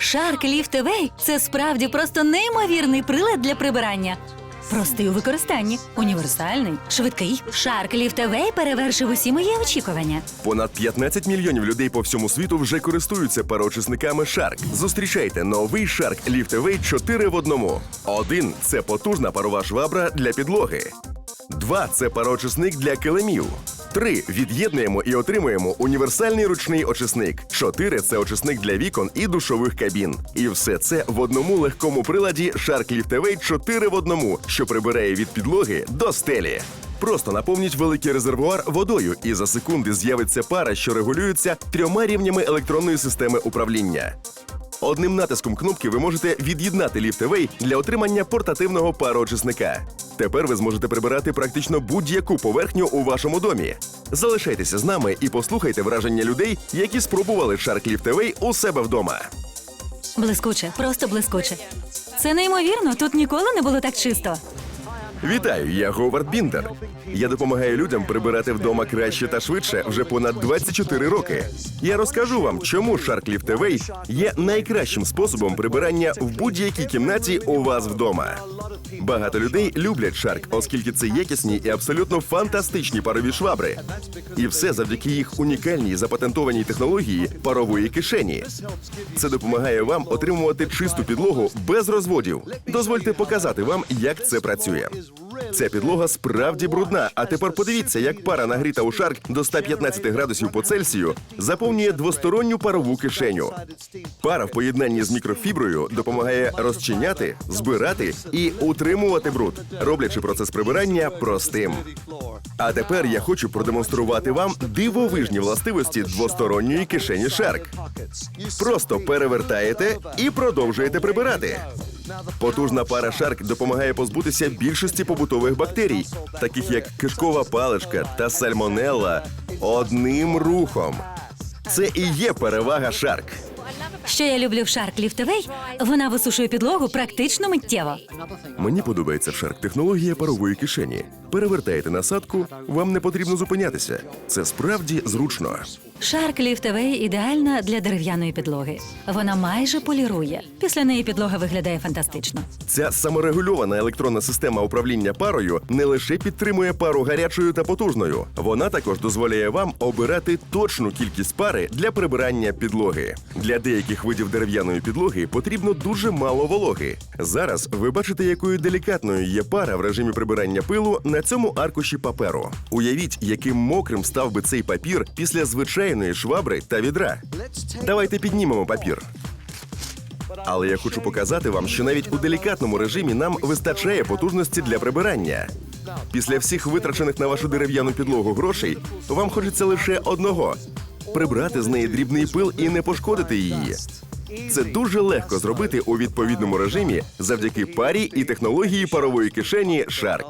Shark Lift Away – це справді просто неймовірний прилад для прибирання. Простий у використанні, універсальний, швидкий. Shark Lift Away перевершив усі мої очікування. Понад 15 мільйонів людей по всьому світу вже користуються пароочисниками Shark. Зустрічайте новий Shark Lift Away 4 в одному. Один це потужна парова швабра для підлоги. Два це пароочисник для килимів. Три від'єднуємо і отримуємо універсальний ручний очисник. Чотири це очисник для вікон і душових кабін. І все це в одному легкому приладі Shark Lift Away 4 в одному, що прибирає від підлоги до стелі. Просто наповніть великий резервуар водою, і за секунди з'явиться пара, що регулюється трьома рівнями електронної системи управління. Одним натиском кнопки ви можете від'єднати ліфтевей для отримання портативного пароочисника. Тепер ви зможете прибирати практично будь-яку поверхню у вашому домі. Залишайтеся з нами і послухайте враження людей, які спробували Shark Liftaway у себе вдома. Блискуче, просто блискуче. Це неймовірно, тут ніколи не було так чисто. Вітаю, я Говард Біндер. Я допомагаю людям прибирати вдома краще та швидше вже понад 24 роки. Я розкажу вам, чому Shark Lift є найкращим способом прибирання в будь-якій кімнаті у вас вдома. Багато людей люблять Shark, оскільки це якісні і абсолютно фантастичні парові швабри. І все завдяки їх унікальній запатентованій технології парової кишені. Це допомагає вам отримувати чисту підлогу без розводів. Дозвольте показати вам, як це працює. Ця підлога справді брудна. А тепер подивіться, як пара нагріта у шарк до 115 градусів по Цельсію заповнює двосторонню парову кишеню. Пара в поєднанні з мікрофіброю допомагає розчиняти, збирати і утримувати бруд, роблячи процес прибирання простим. А тепер я хочу продемонструвати вам дивовижні властивості двосторонньої кишені Shark. Просто перевертаєте і продовжуєте прибирати. Потужна пара Shark допомагає позбутися більшості побутових бактерій, таких як кишкова паличка та сальмонелла, одним рухом. Це і є перевага Shark. Що я люблю в Shark Lift вона висушує підлогу практично миттєво. Мені подобається в Shark технологія парової кишені. Перевертаєте насадку, вам не потрібно зупинятися. Це справді зручно. Shark Lift Away ідеальна для дерев'яної підлоги. Вона майже полірує. Після неї підлога виглядає фантастично. Ця саморегульована електронна система управління парою не лише підтримує пару гарячою та потужною, вона також дозволяє вам обирати точну кількість пари для прибирання підлоги. Для деяких видів дерев'яної підлоги потрібно дуже мало вологи. Зараз ви бачите, якою делікатною є пара в режимі прибирання пилу на цьому аркуші паперу. Уявіть, яким мокрим став би цей папір після звичайної швабри та відра. Давайте піднімемо папір. Але я хочу показати вам, що навіть у делікатному режимі нам вистачає потужності для прибирання. Після всіх витрачених на вашу дерев'яну підлогу грошей вам хочеться лише одного прибрати з неї дрібний пил і не пошкодити її. Це дуже легко зробити у відповідному режимі завдяки парі і технології парової кишені Shark.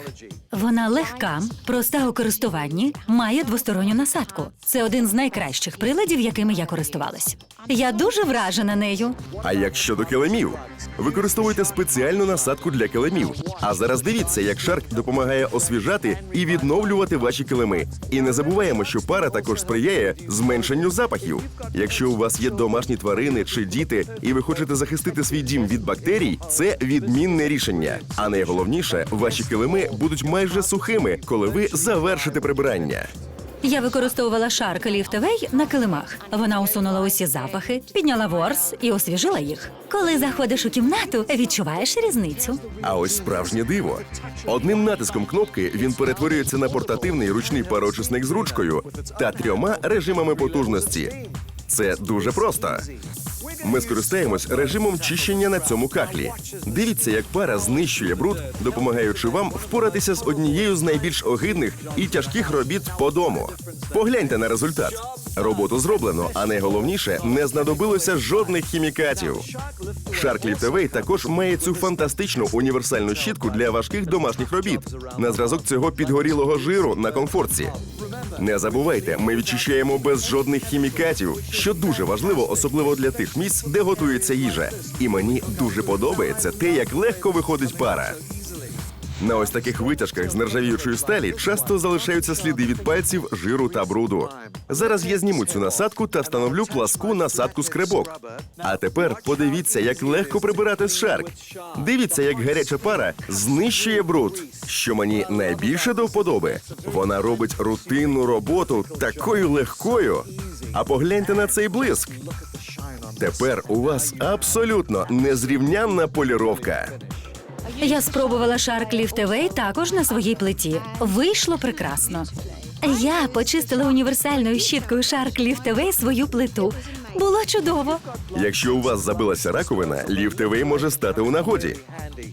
Вона легка, проста у користуванні, має двосторонню насадку. Це один з найкращих приладів, якими я користувалась. Я дуже вражена нею. А як щодо килимів, використовуйте спеціальну насадку для килимів. А зараз дивіться, як Shark допомагає освіжати і відновлювати ваші килими. І не забуваємо, що пара також сприяє зменшенню запахів. Якщо у вас є домашні тварини чи діти, і ви хочете захистити свій дім від бактерій, це відмінне рішення. А найголовніше, ваші килими будуть майже сухими, коли ви завершите прибирання. Я використовувала Lift Away на килимах. Вона усунула усі запахи, підняла ворс і освіжила їх. Коли заходиш у кімнату, відчуваєш різницю. А ось справжнє диво. Одним натиском кнопки він перетворюється на портативний ручний пароочисник з ручкою та трьома режимами потужності. Це дуже просто. Ми скористаємось режимом чищення на цьому кахлі. Дивіться, як пара знищує бруд, допомагаючи вам впоратися з однією з найбільш огидних і тяжких робіт по дому. Погляньте на результат. Роботу зроблено, а найголовніше не знадобилося жодних хімікатів. Lift Away також має цю фантастичну універсальну щітку для важких домашніх робіт на зразок цього підгорілого жиру на комфорті. Не забувайте, ми відчищаємо без жодних хімікатів, що дуже важливо, особливо для тих місць, де готується їжа. І мені дуже подобається те, як легко виходить пара. На ось таких витяжках з нержавіючої сталі часто залишаються сліди від пальців, жиру та бруду. Зараз я зніму цю насадку та встановлю пласку насадку скребок. А тепер подивіться, як легко прибирати з шарк. Дивіться, як гаряча пара знищує бруд. Що мені найбільше до вподоби, вона робить рутинну роботу такою легкою. А погляньте на цей блиск. Тепер у вас абсолютно незрівнянна поліровка. Я спробувала Lift Away також на своїй плиті. Вийшло прекрасно. Я почистила універсальною щіткою Lift Away свою плиту. Було чудово. Якщо у вас забилася раковина, ліфтевий може стати у нагоді.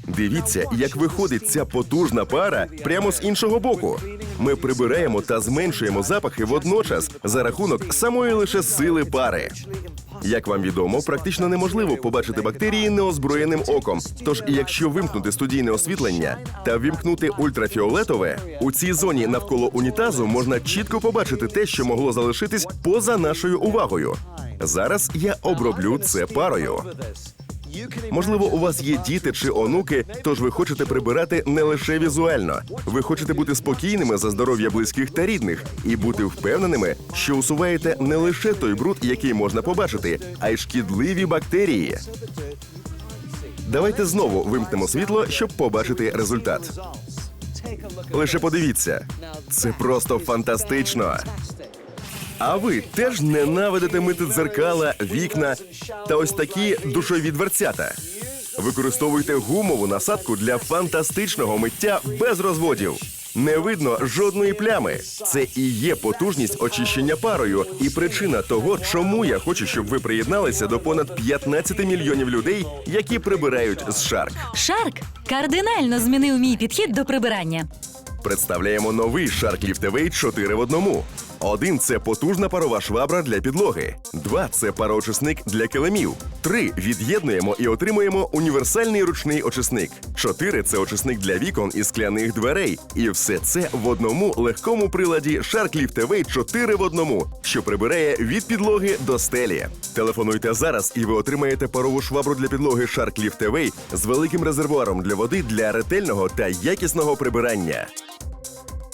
Дивіться, як виходить ця потужна пара прямо з іншого боку. Ми прибираємо та зменшуємо запахи водночас за рахунок самої лише сили пари. Як вам відомо, практично неможливо побачити бактерії неозброєним оком. Тож, якщо вимкнути студійне освітлення та вімкнути ультрафіолетове, у цій зоні навколо унітазу можна чітко побачити те, що могло залишитись поза нашою увагою. Зараз я оброблю це парою. Можливо, у вас є діти чи онуки, тож ви хочете прибирати не лише візуально. Ви хочете бути спокійними за здоров'я близьких та рідних і бути впевненими, що усуваєте не лише той бруд, який можна побачити, а й шкідливі бактерії. Давайте знову вимкнемо світло, щоб побачити результат. Лише подивіться, це просто фантастично. А ви теж ненавидите мити дзеркала, вікна та ось такі душові дверцята. Використовуйте гумову насадку для фантастичного миття без розводів. Не видно жодної плями. Це і є потужність очищення парою, і причина того, чому я хочу, щоб ви приєдналися до понад 15 мільйонів людей, які прибирають з шарк. Shark кардинально змінив мій підхід до прибирання. Представляємо новий Shark Lift Away 4 в одному. Один це потужна парова швабра для підлоги. Два це пароочисник для килимів. Три від'єднуємо і отримуємо універсальний ручний очисник. Чотири це очисник для вікон і скляних дверей. І все це в одному легкому приладі Shark Lift Away 4 в одному, що прибирає від підлоги до стелі. Телефонуйте зараз, і ви отримаєте парову швабру для підлоги Shark Lift Away з великим резервуаром для води для ретельного та якісного прибирання.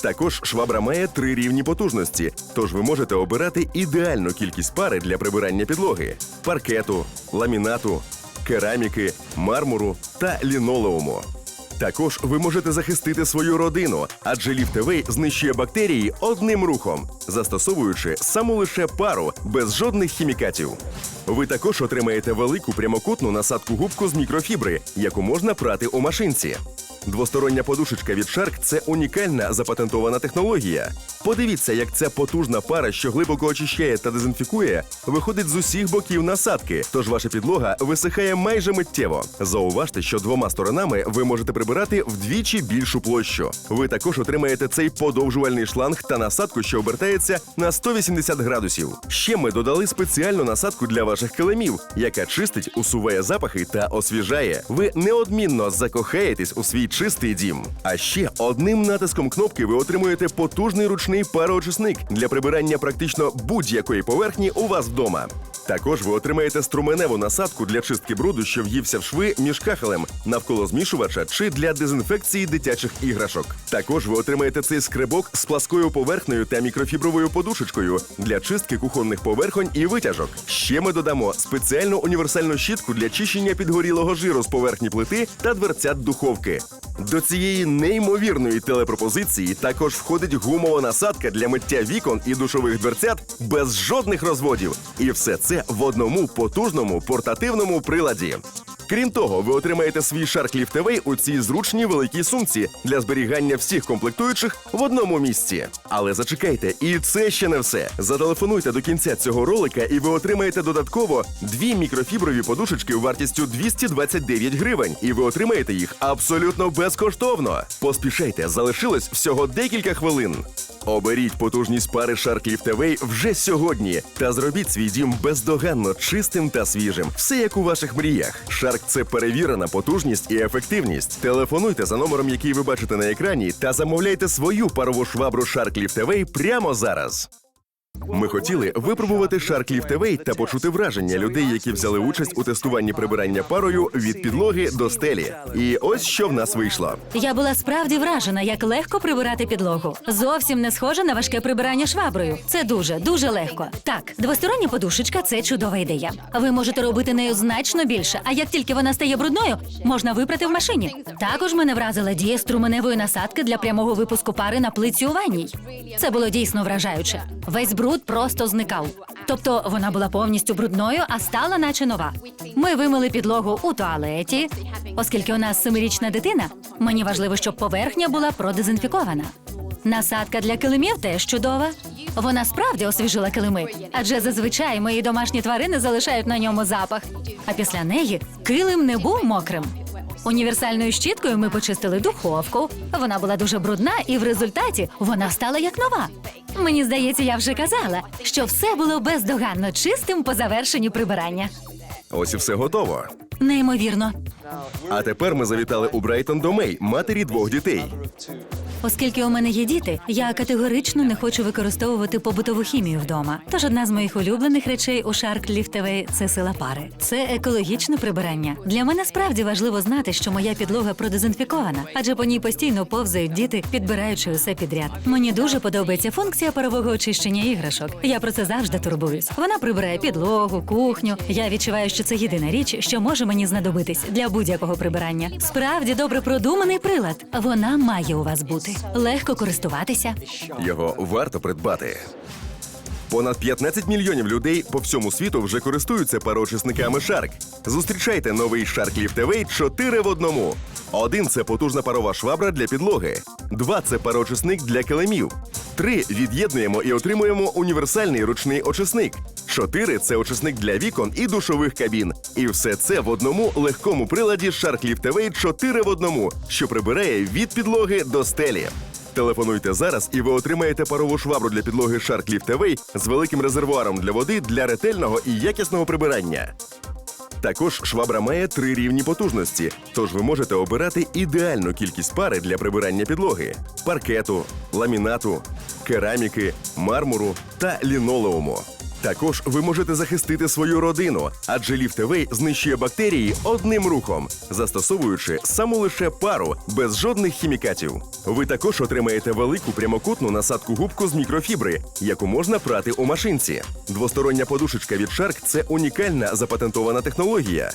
Також швабра має три рівні потужності, тож ви можете обирати ідеальну кількість пари для прибирання підлоги: паркету, ламінату, кераміки, мармуру та лінолеуму. Також ви можете захистити свою родину, адже ліфтевей знищує бактерії одним рухом, застосовуючи саму лише пару без жодних хімікатів. Ви також отримаєте велику прямокутну насадку губку з мікрофібри, яку можна прати у машинці. Двостороння подушечка від Shark – це унікальна запатентована технологія. Подивіться, як ця потужна пара, що глибоко очищає та дезінфікує, виходить з усіх боків насадки, тож ваша підлога висихає майже миттєво. Зауважте, що двома сторонами ви можете прибирати вдвічі більшу площу. Ви також отримаєте цей подовжувальний шланг та насадку, що обертається на 180 градусів. Ще ми додали спеціальну насадку для ваших килимів, яка чистить, усуває запахи та освіжає. Ви неодмінно закохаєтесь у свій чистий дім. А ще одним натиском кнопки ви отримуєте потужний ручний пароочисник для прибирання практично будь-якої поверхні у вас вдома. Також ви отримаєте струменеву насадку для чистки бруду, що в'ївся в шви між кахелем, навколо змішувача чи для дезінфекції дитячих іграшок. Також ви отримаєте цей скребок з пласкою поверхнею та мікрофібровою подушечкою для чистки кухонних поверхонь і витяжок. Ще ми додамо спеціальну універсальну щітку для чищення підгорілого жиру з поверхні плити та дверцят духовки. До цієї неймовірної телепропозиції також входить гумова насадка для миття вікон і душових дверцят без жодних розводів. І все це в одному потужному портативному приладі. Крім того, ви отримаєте свій Shark Lift у цій зручній великій сумці для зберігання всіх комплектуючих в одному місці. Але зачекайте, і це ще не все. Зателефонуйте до кінця цього ролика, і ви отримаєте додатково дві мікрофіброві подушечки вартістю 229 гривень, і ви отримаєте їх абсолютно безкоштовно. Поспішайте, залишилось всього декілька хвилин. Оберіть потужність пари Shark Lift Away вже сьогодні та зробіть свій дім бездоганно чистим та свіжим. Все як у ваших мріях. Shark – це перевірена потужність і ефективність. Телефонуйте за номером, який ви бачите на екрані, та замовляйте свою парову швабру Shark Lift Away прямо зараз. Ми хотіли випробувати Shark Lift та почути враження людей, які взяли участь у тестуванні прибирання парою від підлоги до стелі. І ось що в нас вийшло. Я була справді вражена, як легко прибирати підлогу. Зовсім не схоже на важке прибирання шваброю. Це дуже, дуже легко. Так, двостороння подушечка це чудова ідея. Ви можете робити нею значно більше. А як тільки вона стає брудною, можна випрати в машині. Також мене вразила дія струменевої насадки для прямого випуску пари на плиці у ванній. Це було дійсно вражаюче. Весь бруд просто зникав. Тобто вона була повністю брудною, а стала наче нова. Ми вимили підлогу у туалеті, оскільки у нас семирічна дитина. Мені важливо, щоб поверхня була продезінфікована. Насадка для килимів теж чудова. Вона справді освіжила килими, адже зазвичай мої домашні тварини залишають на ньому запах. А після неї килим не був мокрим. Універсальною щіткою ми почистили духовку. Вона була дуже брудна, і в результаті вона стала як нова. Мені здається, я вже казала, що все було бездоганно чистим по завершенню прибирання. Ось і все готово. Неймовірно. А тепер ми завітали у Брайтон до Мей, матері двох дітей. Оскільки у мене є діти, я категорично не хочу використовувати побутову хімію вдома. Тож одна з моїх улюблених речей у Shark Lift це сила пари. Це екологічне прибирання. Для мене справді важливо знати, що моя підлога продезінфікована, адже по ній постійно повзають діти, підбираючи усе підряд. Мені дуже подобається функція парового очищення іграшок. Я про це завжди турбуюсь. Вона прибирає підлогу, кухню. Я відчуваю, що це єдина річ, що може мені знадобитись для будь-якого прибирання. Справді добре продуманий прилад. Вона має у вас бути. Легко користуватися. Його варто придбати. Понад 15 мільйонів людей по всьому світу вже користуються пароочисниками Shark. Зустрічайте новий Shark Lift TV 4 в одному. Один це потужна парова швабра для підлоги. Два це пароочисник для килимів. Три від'єднуємо і отримуємо універсальний ручний очисник. Чотири це очисник для вікон і душових кабін. І все це в одному легкому приладі Shark Lift Away 4 в одному, що прибирає від підлоги до стелі. Телефонуйте зараз, і ви отримаєте парову швабру для підлоги Shark Lift Away з великим резервуаром для води для ретельного і якісного прибирання. Також швабра має три рівні потужності, тож ви можете обирати ідеальну кількість пари для прибирання підлоги: паркету, ламінату, кераміки, мармуру та лінолеуму. Також ви можете захистити свою родину, адже ліфтевей знищує бактерії одним рухом, застосовуючи саму лише пару без жодних хімікатів. Ви також отримаєте велику прямокутну насадку губку з мікрофібри, яку можна прати у машинці. Двостороння подушечка від Shark – це унікальна запатентована технологія.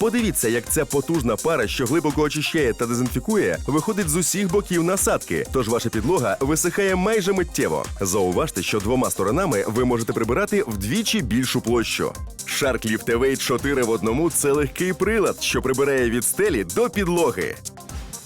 Подивіться, як ця потужна пара, що глибоко очищає та дезінфікує, виходить з усіх боків насадки, тож ваша підлога висихає майже миттєво. Зауважте, що двома сторонами ви можете прибирати вдвічі більшу площу. Shark Lift Away 4 в одному це легкий прилад, що прибирає від стелі до підлоги.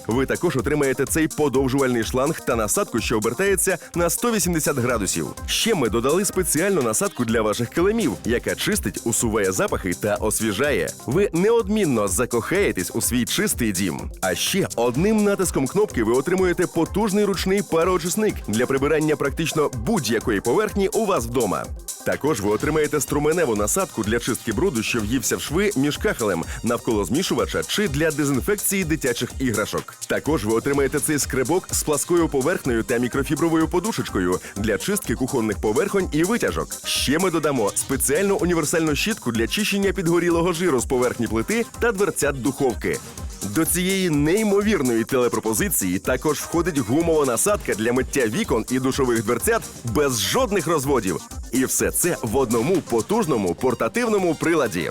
Ви також отримаєте цей подовжувальний шланг та насадку, що обертається на 180 градусів. Ще ми додали спеціальну насадку для ваших килимів, яка чистить, усуває запахи та освіжає. Ви неодмінно закохаєтесь у свій чистий дім. А ще одним натиском кнопки ви отримуєте потужний ручний пароочисник для прибирання практично будь-якої поверхні у вас вдома. Також ви отримаєте струменеву насадку для чистки бруду, що в'ївся в шви між кахелем навколо змішувача чи для дезінфекції дитячих іграшок. Також ви отримаєте цей скребок з пласкою поверхнею та мікрофібровою подушечкою для чистки кухонних поверхонь і витяжок. Ще ми додамо спеціальну універсальну щітку для чищення підгорілого жиру з поверхні плити та дверцят духовки. До цієї неймовірної телепропозиції також входить гумова насадка для миття вікон і душових дверцят без жодних розводів. І все це в одному потужному портативному приладі.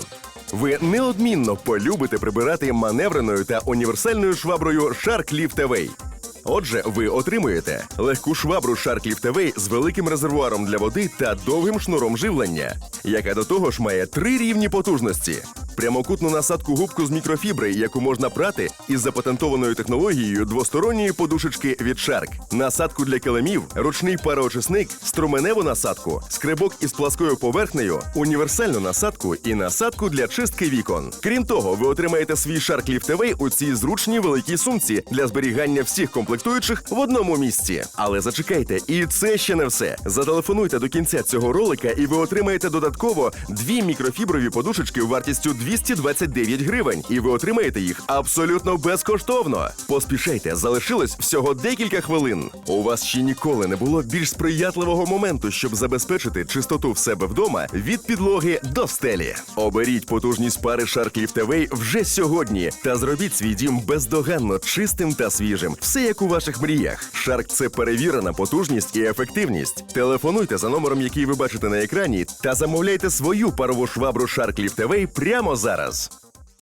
Ви неодмінно полюбите прибирати маневреною та універсальною шваброю Shark Lift Away. Отже, ви отримуєте легку швабру Shark Lift Away з великим резервуаром для води та довгим шнуром живлення, яка до того ж має три рівні потужності. Прямокутну насадку губку з мікрофібри, яку можна прати із запатентованою технологією двосторонньої подушечки від Shark, насадку для килимів, ручний пароочисник, струменеву насадку, скребок із пласкою поверхнею, універсальну насадку і насадку для чистки вікон. Крім того, ви отримаєте свій Shark Lift Away у цій зручній великій сумці для зберігання всіх комплектуючих в одному місці. Але зачекайте, і це ще не все. Зателефонуйте до кінця цього ролика, і ви отримаєте додатково дві мікрофіброві подушечки вартістю 229 гривень, і ви отримаєте їх абсолютно безкоштовно. Поспішайте, залишилось всього декілька хвилин. У вас ще ніколи не було більш сприятливого моменту, щоб забезпечити чистоту в себе вдома від підлоги до стелі. Оберіть потужність пари Shark Lift вже сьогодні та зробіть свій дім бездоганно чистим та свіжим. Все як у ваших мріях. Shark – це перевірена потужність і ефективність. Телефонуйте за номером, який ви бачите на екрані, та замовляйте свою парову швабру Shark Lift прямо зараз.